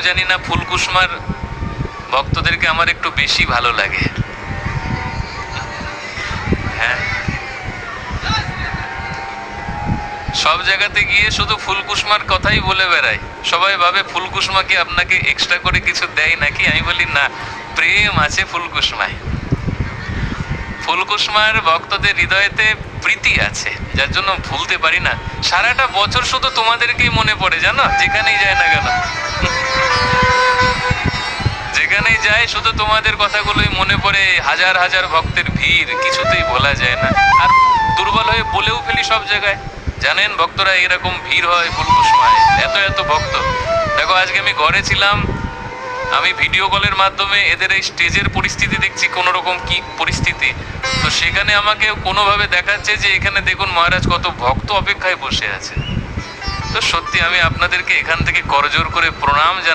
জানি না ফুলকুসমার ভক্তদেরকে আমার একটু বেশি ভালো লাগে। হ্যাঁ। সব জায়গাতে গিয়ে শুধু ফুলকুসমার কথাই বলে বেড়ায়। সবাই ভাবে ফুলকুসমা কি আপনাকে এক্সট্রা করে কিছু দেয় নাকি? আমি বলি, না, প্রেম আছে ফুলকুসমায় ফুলকুসমার ভক্তদের হৃদয়েতে প্রীতি আছে, যার জন্য ভুলতে পারি না। সারাটা বছর শুধু তোমাদেরকেই মনে পড়ে, জানো? যেখানেই যায় না কেন। যেখানেই যায়, শুধু তোমাদের কথাগুলোই মনে পড়ে। হাজার হাজার ভক্তের ভিড়, কিছুতেই বলা যায় না। আর দুর্বল হয়ে বলেও ফেলি সব জায়গায়। জানেন ভক্তরা এরকম ভিড় হয় ফুলকুসমায় এত এত ভক্ত। দেখো, আজকে আমি ঘরে ছিলাম। আমি ভিডিও কলের মাধ্যমে এদের এই স্টেজের পরিস্থিতি দেখছি কোনো রকম কি পরিস্থিতি। তো সেখানে আমাকে কোনোভাবে দেখাচ্ছে যে এখানে দেখুন মহারাজ কত ভক্ত অপেক্ষায় বসে আছে। তো সত্যি আমি আপনাদেরকে এখান থেকে করজোর করে প্রণাম জানাই